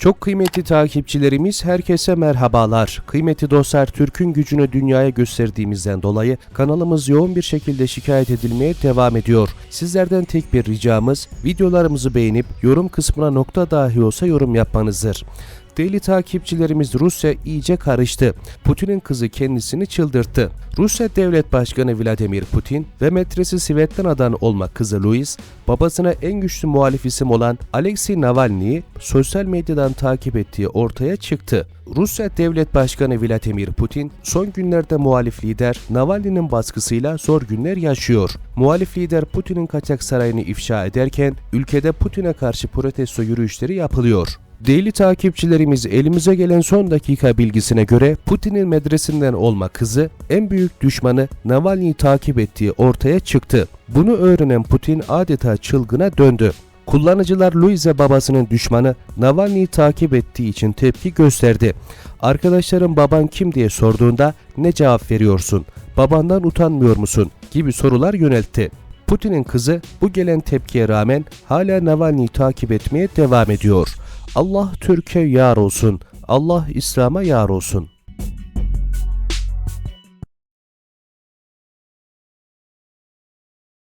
Çok kıymetli takipçilerimiz herkese merhabalar. Kıymetli dostlar Türk'ün gücünü dünyaya gösterdiğimizden dolayı kanalımız yoğun bir şekilde şikayet edilmeye devam ediyor. Sizlerden tek bir ricamız videolarımızı beğenip yorum kısmına nokta dahi olsa yorum yapmanızdır. Değerli takipçilerimiz Rusya iyice karıştı. Putin'in kızı kendisini çıldırttı. Rusya Devlet Başkanı Vladimir Putin ve metresi Svetlana'dan olma kızı Louis, babasına en güçlü muhalif isim olan Alexei Navalny'yi sosyal medyadan takip ettiği ortaya çıktı. Rusya Devlet Başkanı Vladimir Putin son günlerde muhalif lider Navalny'nin baskısıyla zor günler yaşıyor. Muhalif lider Putin'in kaçak sarayını ifşa ederken ülkede Putin'e karşı protesto yürüyüşleri yapılıyor. Değerli takipçilerimiz elimize gelen son dakika bilgisine göre Putin'in medresinden olma kızı en büyük düşmanı Navalny'yi takip ettiği ortaya çıktı. Bunu öğrenen Putin adeta çılgına döndü. Kullanıcılar Luize babasının düşmanı Navalny'yi takip ettiği için tepki gösterdi. Arkadaşlarım baban kim diye sorduğunda ne cevap veriyorsun? Babandan utanmıyor musun? gibi sorular yöneltti. Putin'in kızı bu gelen tepkiye rağmen hala Navalny'yi takip etmeye devam ediyor. Allah Türkiye yar olsun. Allah İslam'a yar olsun.